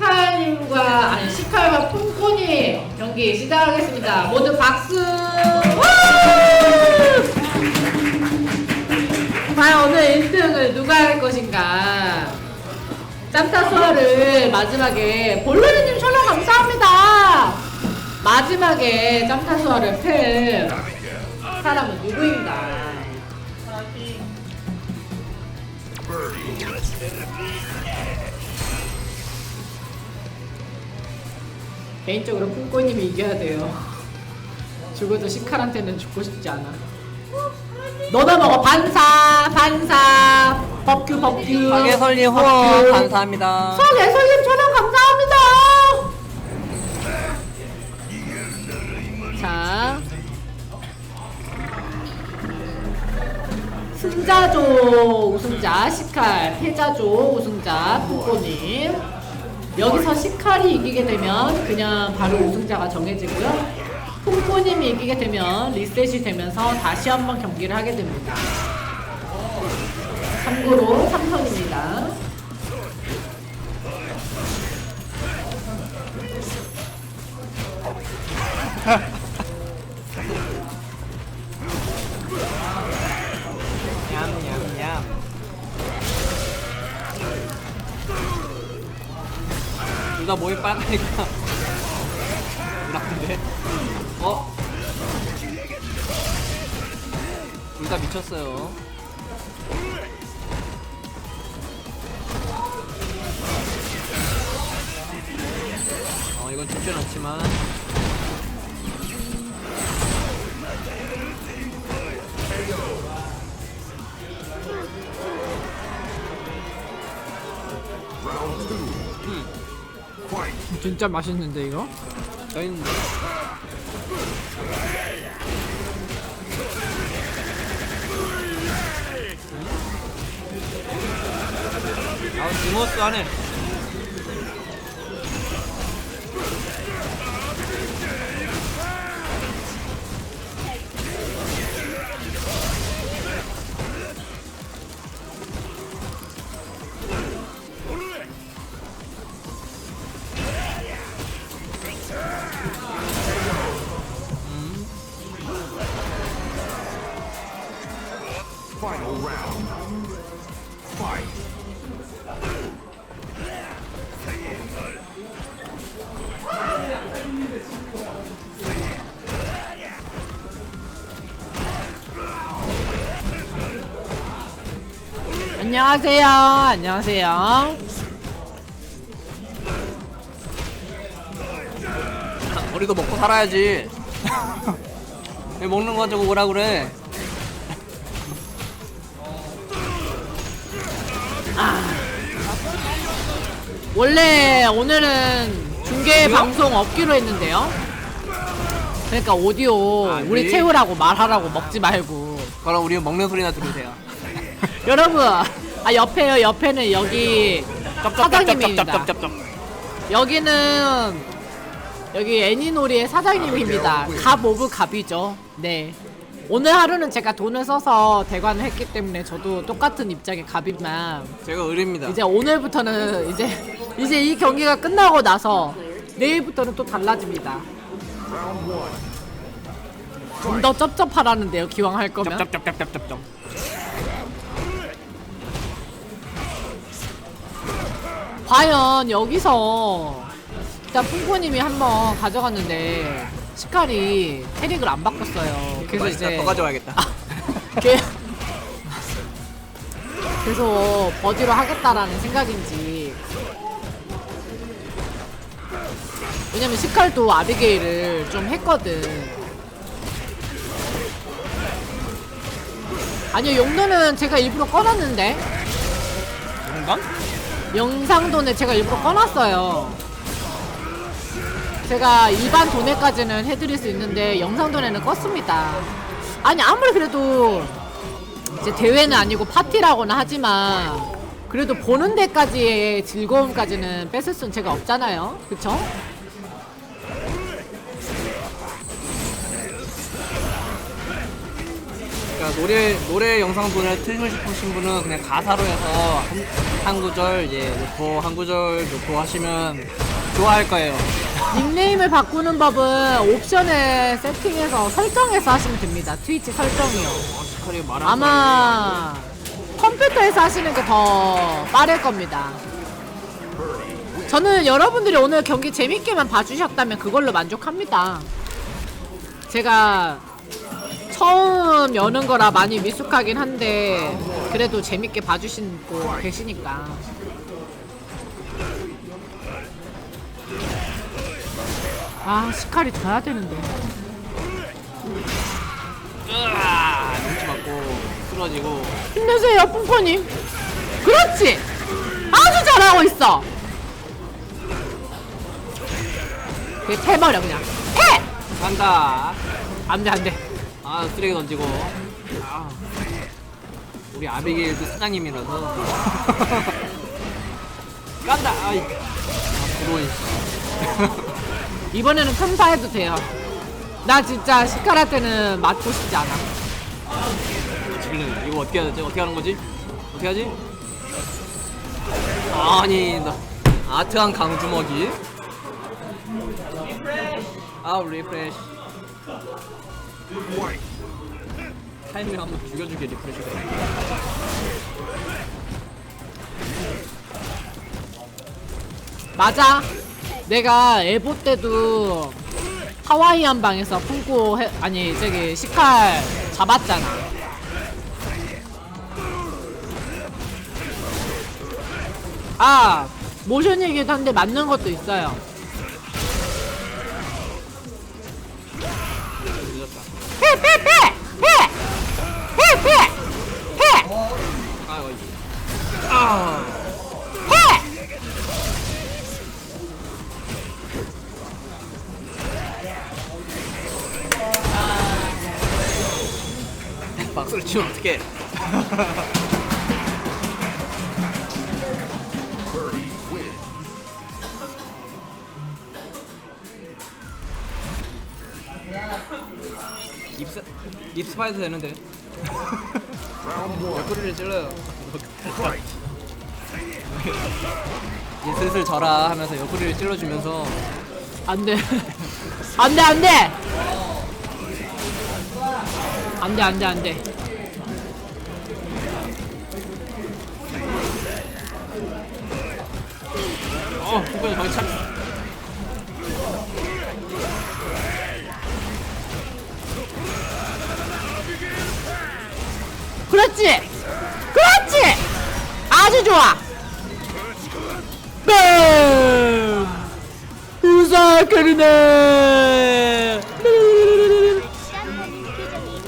시칼님과 아니 시칼과 푼꾼이 경기 시작하겠습니다. 모두 박수. 와! 과연 오늘 1등을 누가 할 것인가? 짬타 수화를 마지막에 볼로리님 천원 감사합니다. 마지막에 짬타 수화를 팬 사람은 누구인가? 개인적으로 푼꼬님이 이겨야 돼요. 죽어도 시칼한테는 죽고 싶지 않아. 너나 먹어 반사 반사 법규 법규 박예설님. 후원 감사합니다. 서예설님 천원 감사합니다. 자 승자조 우승자 시칼 패자조 우승자 푸꼬님 여기서 시칼이 이기게 되면 그냥 바로 우승자가 정해지고요. 푸꼬님이 이기게 되면 리셋이 되면서 다시 한번 경기를 하게 됩니다. 참고로 3선입니다 둘다 몸이 빨가니까 나쁜데? 어? 둘 다 미쳤어요. 어 이건 쉽진 않지만 진짜 맛있는데 이거? 저희는 아 디모스 하네 안녕하세요. 안녕하세요. 우리도 먹고 살아야지. 왜 먹는 거 가지고 뭐라 그래? 원래 오늘은 중계 방송 없기로 했는데요. 그러니까 오디오 아니. 우리 채우라고 말하라고 먹지 말고. 그럼 우리 먹는 소리나 들으세요 여러분 아 옆에요 옆에는 여기 사장님입니다 여기는 여기 애니놀이의 사장님입니다. 갑 오브 갑이죠. 네. 오늘 하루는 제가 돈을 써서 대관을 했기 때문에 저도 똑같은 입장의 갑이만 제가 의리입니다 이제 오늘부터는 이제 이제 이 경기가 끝나고 나서 내일부터는 또 달라집니다. 좀 더 쩝쩝하라는데요. 기왕 할 거면. 쩝쩝쩝쩝쩝쩝 과연 여기서 일단 풍포님이 한번 가져갔는데 시칼이 캐릭을 안 바꿨어요. 그래서 맛있다 이제 더 가져와야겠다 걔 계속 버디로 하겠다라는 생각인지 왜냐면 시칼도 아비게일을 좀 했거든. 아니요 용도는 제가 일부러 꺼놨는데 용감? 영상돈에 제가 일부러 꺼놨어요. 제가 일반 돈에까지는 해드릴 수 있는데 영상돈에는 껐습니다. 아니 아무리 그래도 이제 대회는 아니고 파티라고는 하지만 그래도 보는 데까지의 즐거움까지는 뺏을 수는 제가 없잖아요. 그쵸? 노래 노래 영상분을 틀고 싶으신 분은 그냥 가사로 해서 한, 한 구절 예 놓고 한 구절 놓고 하시면 좋아할 거예요. 닉네임을 바꾸는 법은 옵션에 세팅해서 설정해서 하시면 됩니다. 트위치 설정이요. 시카리 말한 아마 컴퓨터에서 하시는 게 더 빠를 겁니다. 저는 여러분들이 오늘 경기 재밌게만 봐주셨다면 그걸로 만족합니다. 제가 처음 여는 거라 많이 미숙하긴 한데 그래도 재밌게 봐주시고 계시니까. 아 시칼이 져야 되는데. 으아 눈치 맞고 쓰러지고 힘내세요, 뿡뽀님. 그렇지. 아주 잘하고 있어. 그게 패버려 그냥. 패. 간다. 안돼 안돼. 아 쓰레기 던지고. 아, 우리 아비게일도 사장님이라서 간다. 아이. 아 부러워. 이번에는 탐사해도 돼요. 나 진짜 시카라 때는 맞고 싶지 않아. 지금 이거 어떻게 하지? 어떻게 하는 거지? 어떻게 하지? 아니 나 아트한 강주먹이 아 Fight. 타이밍 한번 죽여주게 리프레시 맞아. 내가 에보 때도 하와이안 방에서 품고 해, 아니 저기 시칼 잡았잖아. 아 모션이기도 한데 맞는 것도 있어요. Birdie win. 립스 립스파이도 되는데. 옆구리를 찔러요. 이제 슬슬 져라 하면서 옆구리를 찔러주면서 안돼 안돼 안돼 안돼 안돼 안돼 어 후보님 거기 참 그렇지! 그렇지! 아주 좋아! 뱀! 우사카르네!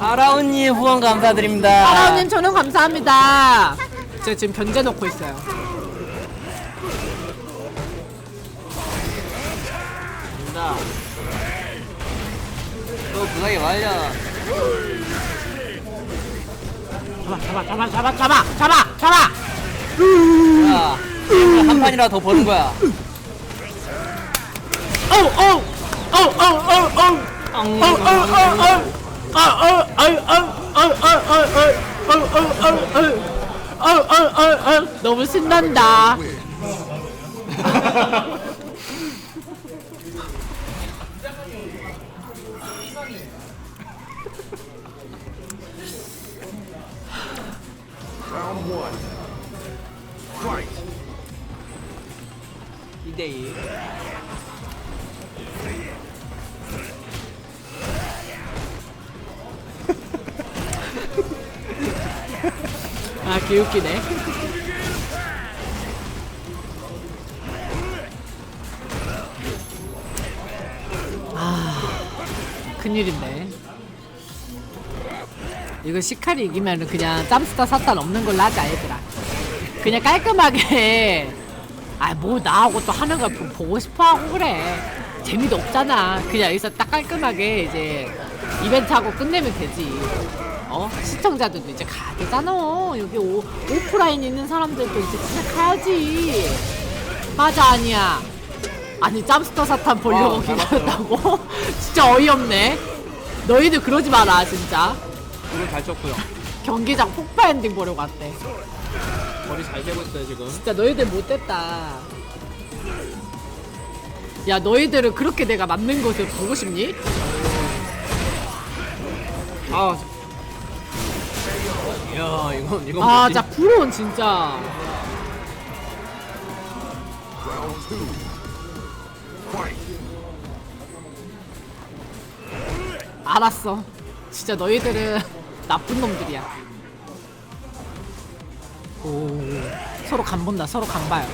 아라운님 후원 감사드립니다. 아라우님 저는 감사합니다. 제가 지금 견제 놓고 있어요 된다. 너 무사히 말려. 잡아 잡아 잡아 잡아 잡아 잡아 야, 게임을 한 판이라 더 버는 거야. 어우 어우 어우 어우 어우 어우 너무 신난다. 2대2. 아 개웃기네. 아 큰일인데. 이거 시칼이 이기면은 그냥 짬스타 사탄 없는 걸로 하자 얘들아. 그냥 깔끔하게 아뭐 나하고 또 하는 걸 보- 보고 싶어 하고 그래. 재미도 없잖아. 그냥 여기서 딱 깔끔하게 이제 이벤트 하고 끝내면 되지. 어? 시청자들도 이제 가야 되잖아. 여기 오, 오프라인 있는 사람들도 이제 진짜 가야지. 맞아, 아니야. 아니, 짬스터 사탄 보려고 와, 기다렸다고? 진짜 어이없네. 너희들 그러지 마라, 진짜. 이건 잘 쳤고요. 경기장 폭파 엔딩 보려고 왔대. 거리 잘 재고 있어요 지금. 진짜 너희들 못됐다. 야 너희들은 그렇게 내가 맞는 것을 보고 싶니? 아. 야 이건 이건 아, 뭐지? 진짜 부러운 진짜. 알았어. 진짜 너희들은 나쁜 놈들이야. 오, 서로 간 본다. 서로 간 봐요.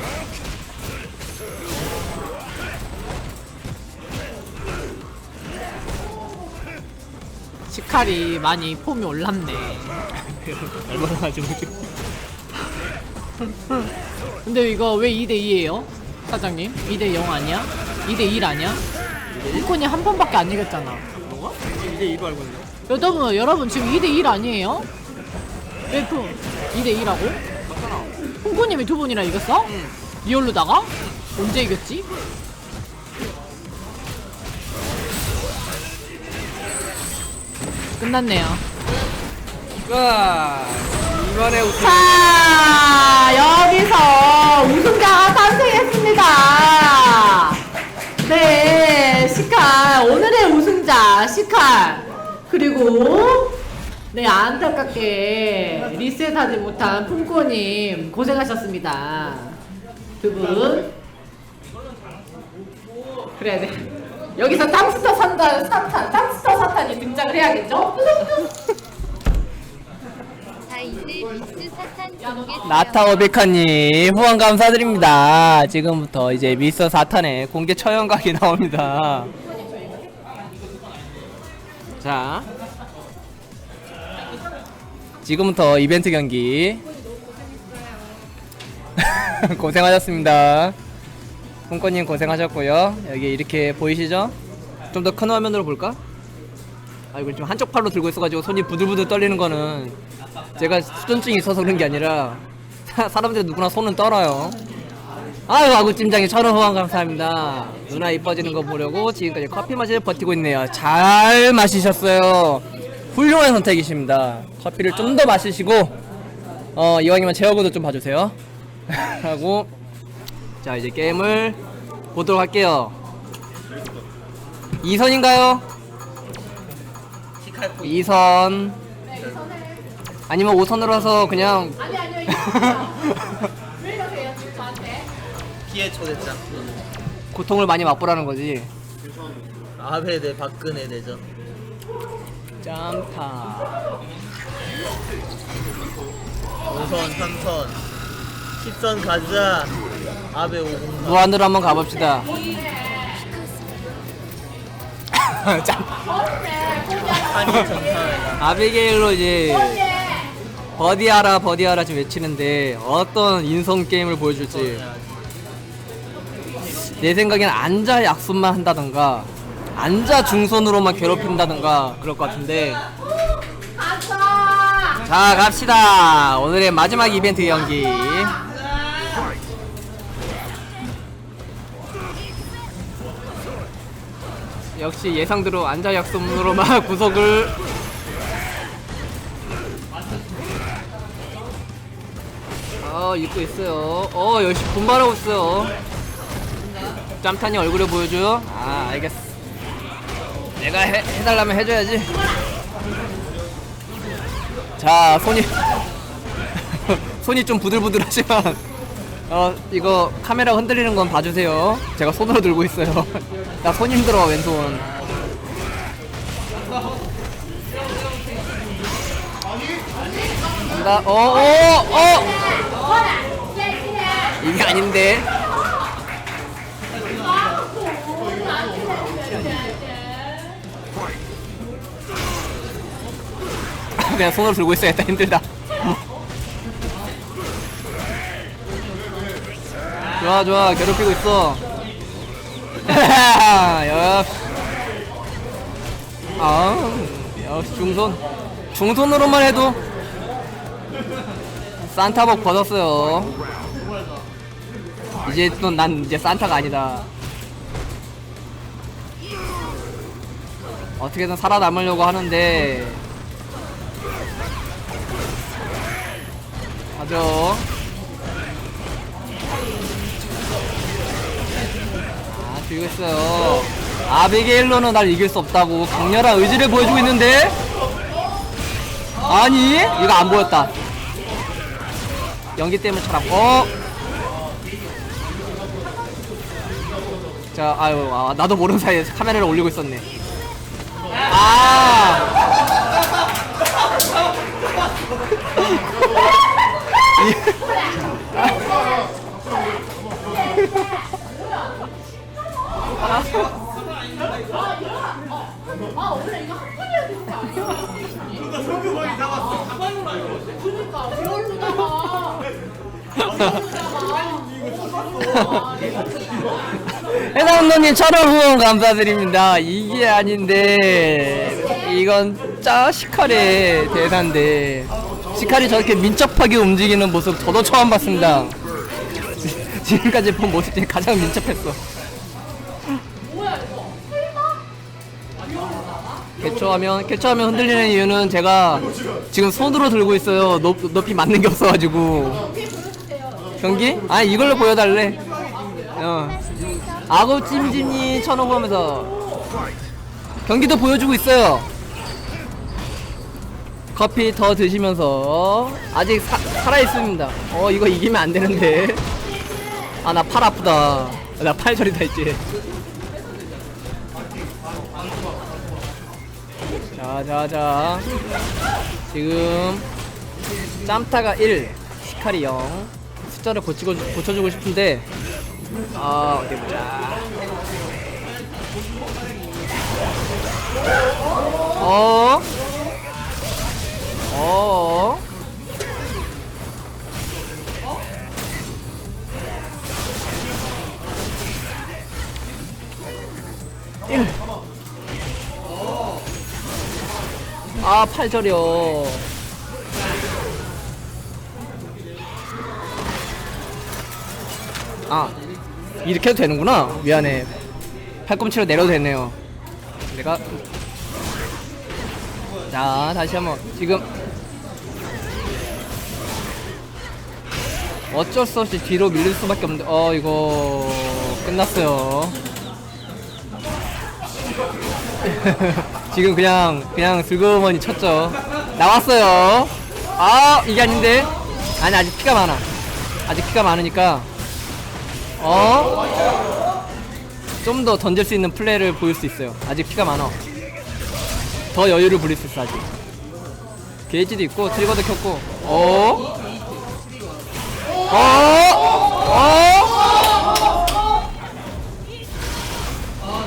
시칼이 많이 폼이 올랐네. 얼마나 지금. 근데 이거 왜 2대2에요? 사장님? 2대0 아니야? 2대1 아니야? 일꾼이 한 번밖에 안 이겼잖아. 뭐가? 이제 이거 알고 있네. 여러분, 여러분 지금 2대1 아니에요? 왜 그, 2대2라고? 홍구님이 두 번이나 이겼어? 응. 리얼로다가? 언제 이겼지? 끝났네요. 와 이번에 우승. 자, 여기서 우승자가 탄생했습니다. 네, 시칼. 오늘의 우승자, 시칼. 그리고, 네, 안타깝게 리셋하지 못한 품코님, 고생하셨습니다. 두 분. 그래야 돼. 여기서 탕스터 산다, 사탄, 탕스터 사탄이 등장을 해야겠죠? 자 이제 미스 사탄 공개 나타 오베카님 후원 감사드립니다. 지금부터 이제 미스터 사탄의 공개 처형각이 나옵니다. 자, 지금부터 이벤트 경기 고생하셨습니다. 홍권님 고생하셨고요. 여기 이렇게 보이시죠? 좀 더 큰 화면으로 볼까? 아 이거 지금 한쪽 팔로 들고 있어가지고 손이 부들부들 떨리는 거는 제가 수전증이 있어서 그런 게 아니라 사- 사람들 누구나 손은 떨어요. 아유 아구찜장이 천원 후원 감사합니다. 누나 이뻐지는 거 보려고 지금까지 커피 마시며 버티고 있네요. 잘 마시셨어요. 훌륭한 선택이십니다. 커피를 좀 더 마시시고 어 이왕이면 제 얼굴도 좀 봐주세요. 하고 자 이제 게임을 보도록 할게요. 2선인가요? 2선 아니면 5선으로 해서 그냥 아니, 아니요, 이거 왜 이러세요, 지금 저한테? 피해 초대장 고통을 많이 맛보라는 거지. 아베 대 박근혜 대전 짬타. 5선 3선 10선 가자 아베 503 무한으로 한번 가봅시다. 짬. 한이 정상회다 아비게일로 이제 버디하라 버디하라 지금 외치는데 어떤 인성 게임을 보여줄지 내 생각엔 앉아 약속만 한다던가 앉아 중선으로만 괴롭힌다던가 그럴 것 같은데. 자 갑시다. 오늘의 마지막 이벤트 경기. 역시 예상대로 앉아 약속으로만 구석을. 어 입고 있어요. 어 열심히 분발하고 있어요. 짬탄이 얼굴을 보여줘요? 아 알겠어 내가 해, 해달라면 해줘야지. 자 손이 손이 좀 부들부들하지만 어 이거 카메라 흔들리는 건 봐주세요. 제가 손으로 들고 있어요. 나 손 힘들어 왼손. 간다. 어어어! 어, 이게 아닌데 그냥 손으로 들고 있어야겠다. 힘들다. 좋아 좋아. 괴롭히고 있어. 역시. 아 역시 중손. 중손으로만 해도 산타복 벗었어요. 이제 또 난 이제 산타가 아니다. 어떻게든 살아남으려고 하는데 가죠. 아, 죽이고 있어요. 아비게일로는 날 이길 수 없다고 강렬한 의지를 보여주고 있는데? 아니, 이거 안 보였다. 연기 때문에 잘안 어? 자, 아유, 아, 나도 모르는 사이에 카메라를 올리고 있었네. 아! 해당노님 천원 후원 감사드립니다. 이게 아닌데 이건 짜 시칼의 대사인데 시칼이 저렇게 민첩하게 움직이는 모습 저도 처음 봤습니다. 지- 지금까지 본 모습 중에 가장 민첩했어. 개초하면 개초하면 흔들리는 이유는 제가 지금 손으로 들고 있어요. 높, 높이 맞는 게 없어가지고. 경기? 아니 이걸로 보여달래. 어. 아구 찜찜이 천원 보면서 경기도 보여주고 있어요. 커피 더 드시면서 아직 사, 살아 있습니다. 어 이거 이기면 안 되는데. 아 나 팔 아프다. 나 팔 저리다 이제. 자자자 지금 짬타가 1 시카리 0 숫자를 고치고, 고쳐주고 싶은데 아 어디 보자 어? 어? 일. 아, 팔 저려. 아, 이렇게 해도 되는구나. 미안해. 팔꿈치로 내려도 되네요. 내가 자, 다시 한번 지금 어쩔 수 없이 뒤로 밀릴 수밖에 없는데 어 이거 끝났어요. 지금 그냥 그냥 슬그머니 쳤죠. 나왔어요. 아 이게 아닌데 아니 아직 피가 많아. 아직 피가 많으니까 어? 좀 더 던질 수 있는 플레이를 보일 수 있어요. 아직 피가 많아. 더 여유를 부릴 수 있어 아직. 게이지도 있고 트리거도 켰고. 어? 어? 어?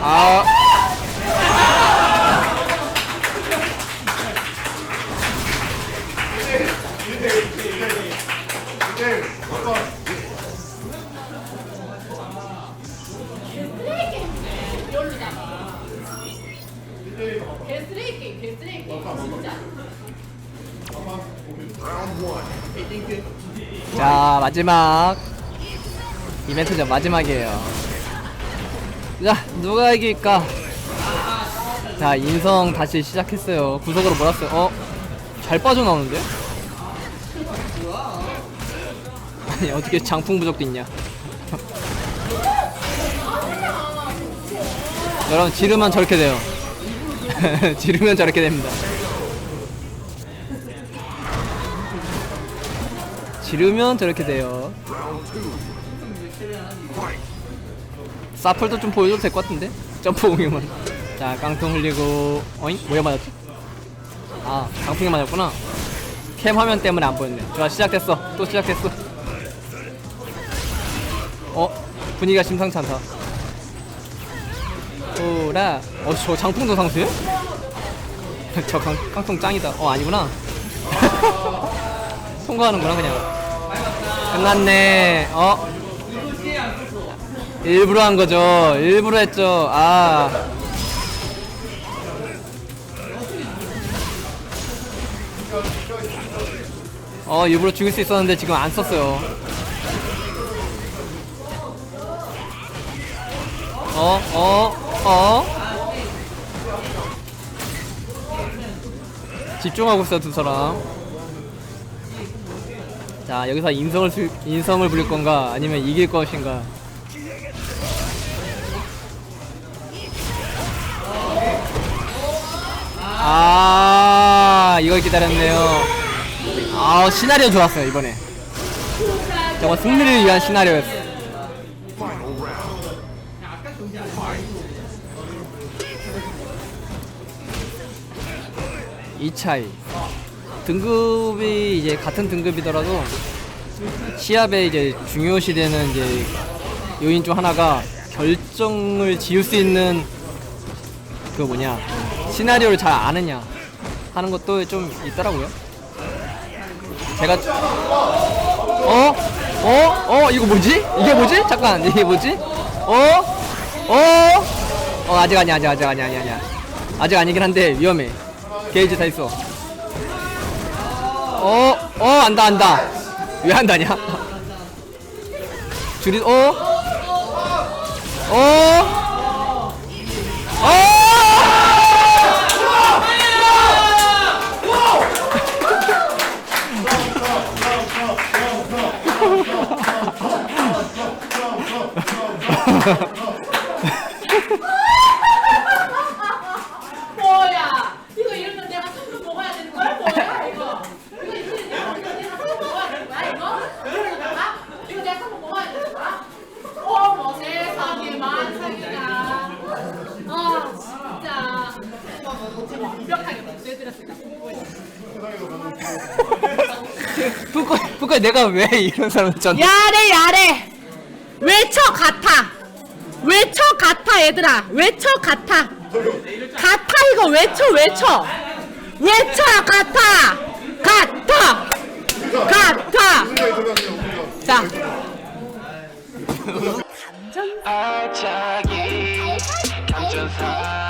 아. 마지막. 이벤트죠 마지막이에요. 자 누가 이길까? 자 인성 다시 시작했어요. 구석으로 몰았어요. 어? 잘 빠져나오는데? 아니 어떻게 장풍 부적도 있냐? 여러분 지르면 저렇게 돼요. 지르면 저렇게 됩니다 지르면 저렇게 돼요. 사플도 좀 보여줘도 될 것 같은데? 점프 공유만. 자, 깡통 흘리고, 어잉? 뭐에 맞았지? 아, 강풍에 맞았구나. 캠 화면 때문에 안 보였네. 좋아, 시작됐어. 또 시작됐어. 어? 분위기가 심상치 않다. 오라. 어, 저 장풍도 상수해? 저 강, 깡통 짱이다. 어, 아니구나. 통과하는구나, 그냥. 끝났네. 어? 일부러 한 거죠. 일부러 했죠. 아. 어, 일부러 죽일 수 있었는데 지금 안 썼어요. 어, 어, 어. 집중하고 있어, 두 사람. 자 여기서 인성을 수, 인성을 부릴 건가 아니면 이길 것인가? 아 이걸 기다렸네요. 아 시나리오 좋았어요 이번에. 저거 승리를 위한 시나리오였어 이 차이 등급이 이제 같은 등급이더라도 시합에 이제 중요시되는 이제 요인 중 하나가 결정을 지을 수 있는 그 뭐냐 시나리오를 잘 아느냐 하는 것도 좀 있더라고요. 제가 어? 어? 어? 이거 뭐지? 이게 뭐지? 잠깐 이게 뭐지? 어? 어? 어 아직 아니야 아직 아직 아니야 아니야 아직 아니긴 한데 위험해 게이지 다 있어 어? 어 안다 안다 왜 안다냐 줄이 어? 어? 어? 뭐야? 이거 이러면 내가 손도 먹어야 되는 거야? 뭐야 이거? 이거 이거 내가 이거 내가 손도 먹어야 되는 거야 이거? 이러다가 이거 내가 손도 먹어야 되는 거야? 어머 세상에 만상이다. 아 진짜 완벽하게 못해드렸습니다. 뿌꺼 뿌꺼 내가 왜 이런 사람을 전 야래 야래. 외쳐 같아? 외쳐 같아 얘들아? 외쳐 같아? 같아 이거 외쳐 외쳐? 외쳐 같아? 같아. 같아. 자. 아차기 감전사